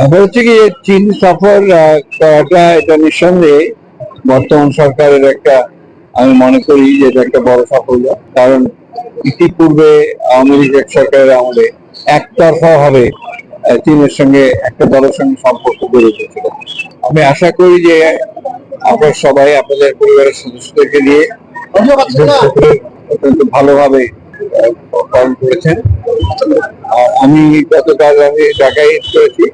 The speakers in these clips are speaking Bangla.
হচ্ছে কি চীন সফর করাটা এটা নিঃসন্দেহে বর্তমান সরকারের একটা আমি মনে করি যে এটা একটা বড় সাফল্য। কারণ ইতিপূর্বে আওয়ামী লীগের সরকারের আমলে একতরফা ভাবে চীনের সঙ্গে একটা দলের সঙ্গে সম্পর্ক গড়ে উঠেছিল। আমি আশা করি যে আপনারা সবাই আপনাদের পরিবারের সদস্যদেরকে নিয়ে অত্যন্ত ভালোভাবে পালন করেছেন। আমি গতকাল আমি ঢাকায় করেছি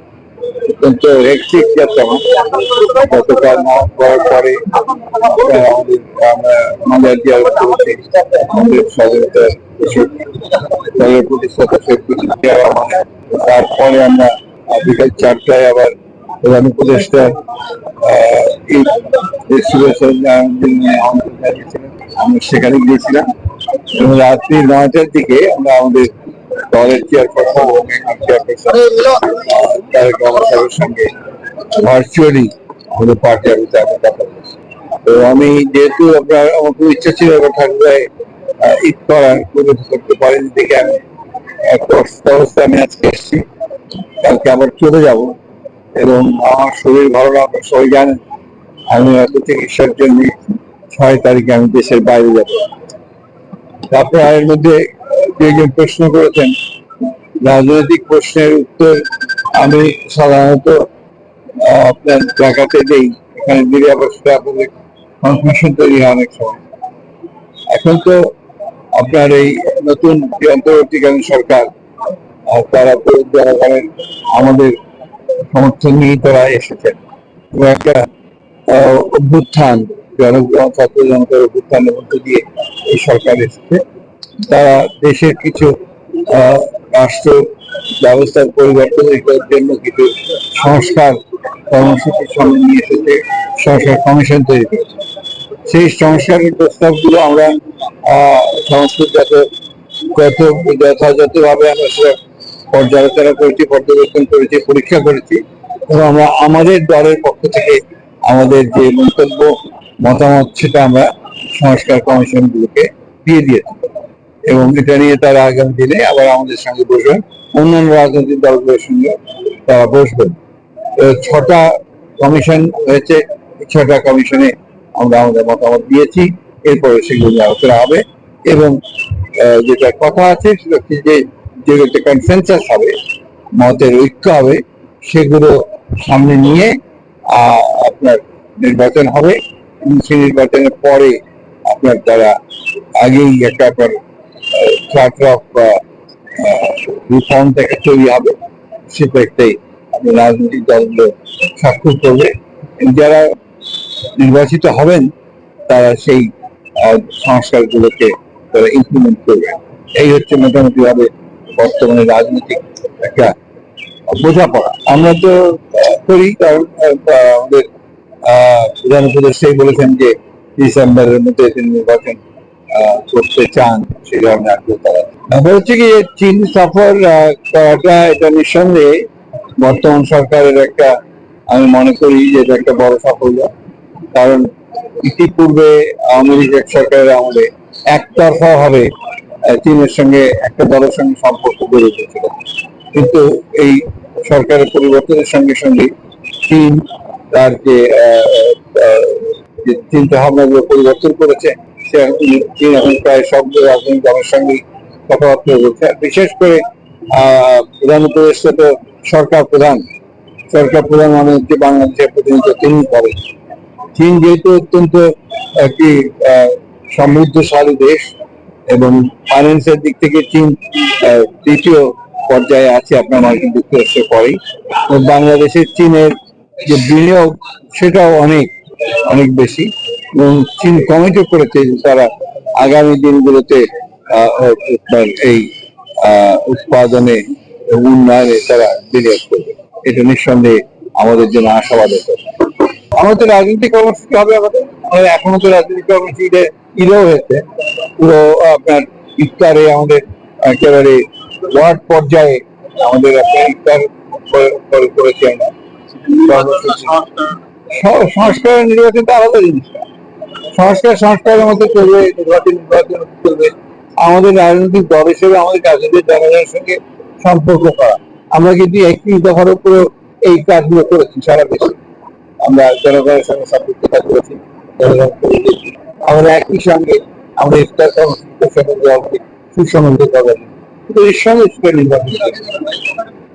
অত্যন্ত হেক্টিক যাত্রা আমার গতকাল নামাজ পরে আমাদের তারপরে আমরা বিকাল চারটায় আবার প্রধান উপদেষ্টা সেখানে গিয়েছিলাম এবং রাত্রি নয়টার দিকে আমরা আমাদের দলের চেয়ারপারসন এবং ভার্চুয়ালি পার্টি আমরা কথা তো আমি যেহেতু আপনার আমার খুব ইচ্ছা ছিল এবার ঠাকুরায় ঈদ করার করে করতে পারিনি দেখে আমি আমি আজকে এসেছি। কালকে আবার চলে যাব। এবং আমার শরীর ভালো না, আপনার সবাই জানেন। আমি হয়তো চিকিৎসার জন্য ছয় তারিখে আমি দেশের বাইরে যাব। তারপর এর মধ্যে একজন প্রশ্ন করেছেন। রাজনৈতিক প্রশ্নের উত্তর আমি সাধারণত আপনার ঢাকাতে দেই। এখানে দিলে আপনাদের কনফিউশন তৈরি হয় অনেক সময়। এখন তো আপনার এই নতুন যে অন্তর্বর্তীকালীন সরকার তারা তো জনগণের আমাদের সমর্থন নিয়ে তারা এসেছেন। এবং একটা অভ্যুত্থান, জনগণ, ছাত্র জনতার অভ্যুত্থানের মধ্যে দিয়ে এই সরকার এসেছে। তারা দেশের কিছু রাষ্ট্র ব্যবস্থার পরিবর্তনের জন্য কিছু সংস্কার কর্মসূচির সামনে নিয়ে এসেছে, সংস্কার কমিশন তৈরি করেছে। সেই সংস্কারের প্রস্তাবগুলো আমরা যত যত, যথাযথভাবে আমরা সেটা পর্যালোচনা করেছি, পর্যবেক্ষণ করেছি, পরীক্ষা করেছি, এবং আমরা আমাদের দলের পক্ষ থেকে আমাদের যে মন্তব্য, মতামত, সেটা আমরা সংস্কার কমিশনগুলোকে দিয়ে দিয়েছি। এবং এটা নিয়ে তারা আগামী দিনে আবার আমাদের সঙ্গে বসবেন। অন্যান্য রাজনৈতিক দলগুলোর সঙ্গে তারা বসবেন। ছটা কমিশন হয়েছে, ছটা কমিশনে আমরা আমাদের মতামত দিয়েছি। এরপরে সেগুলো নিয়ে আলোচনা হবে এবং যেটা কথা আছে সেটা হচ্ছে যে যেগুলোতে কনসেন্সাস হবে, মতের ঐক্য হবে, সেগুলো সামনে নিয়ে আপনার নির্বাচন হবে। সেই নির্বাচনের পরে আপনার তারা আগেই একটা আপনার চার্টার অফ রিফর্ম থেকে তৈরি হবে একটাই আপনার রাজনৈতিক দলগুলো স্বাক্ষর করবে যারা নির্বাচিত হবেন, তারা সেই সংস্কারগুলোকে তারা ইমপ্লিমেন্ট করবে। এই হচ্ছে মোটামুটি ভাবে বর্তমানে রাজনৈতিক একটা বোঝাপড়া। আমরা তো করি, কারণ আমাদের প্রধান উপদেষ্টাই বলেছেন যে ডিসেম্বরের মধ্যে তিনি নির্বাচন করতে চান। সেই ধরনের আগ্রহ তারা হচ্ছে কি চীন সফর করাটা এটা নিঃসন্দেহে বর্তমান সরকারের একটা, আমি মনে করি যে এটা একটা বড় সাফল্য। কারণ ইতিপূর্বে আওয়ামী লীগের সরকারের আমলে একতরফা ভাবে চীনের সঙ্গে একটা দলের সঙ্গে সম্পর্ক গড়ে উঠেছিল। কিন্তু এই সরকারের পরিবর্তনের সঙ্গে সঙ্গে চীন তার যে চিন্তা ভাবনাগুলো পরিবর্তন করেছে তিনি- চীন এখন প্রায় সব রাজনৈতিক দলের সঙ্গেই কথাবার্তা আর বিশেষ করে প্রধান উপদেষ্টা তো সরকার প্রধান। সরকার প্রধান মানে হচ্ছে বাংলাদেশের প্রতিনিধিত্ব তিনি করেন। চীন যেহেতু অত্যন্ত একটি সমৃদ্ধশালী দেশ এবং ফাইন্যান্সের দিক থেকে চীন তৃতীয় পর্যায়ে আছে, আপনার মার্কিন যুক্তরাষ্ট্রের পরেই। বাংলাদেশের চীনের যে বিনিয়োগ, সেটাও অনেক অনেক বেশি। কমিটও করেছে যে তারা আগামী দিনগুলোতে এই উৎপাদনে উন্নয়নে তারা বিনিয়োগ করবে। এটা নিঃসন্দেহে আমাদের জন্য আশাবাদের আমাদের তো রাজনৈতিক কর্মসূচি হবে আমাদের। আমাদের এখনও তো রাজনৈতিক কর্মসূচি ঈদে- ঈদেও হয়েছে। পুরো আপনার ইফতারে আমাদের একেবারে ওয়ার্ড পর্যায়ে আমাদের একটা ইফতার করে- করে- করেছি আমরা। সংস্কার। নির্বাচন তো আলাদা জিনিস। না। সংস্কার, সংস্কারের মধ্যে চলবে, নির্বাচন নির্বাচন চলবে আমাদের রাজনৈতিক দল হিসেবে আমাদের রাজনৈতিক জনগণের সঙ্গে সম্পর্ক করা আমরা কিন্তু একত্রিশ দফার উপরে এই কাজগুলো করেছি, সারা দেশে আমরা জনগণের সঙ্গে সম্পৃক্ততা করেছি করেছি। আমরা একই সঙ্গে আমরা ইফতার কর্মসূচির সঙ্গে জবাবকে সুসংহত কিন্তু এর সঙ্গে করে।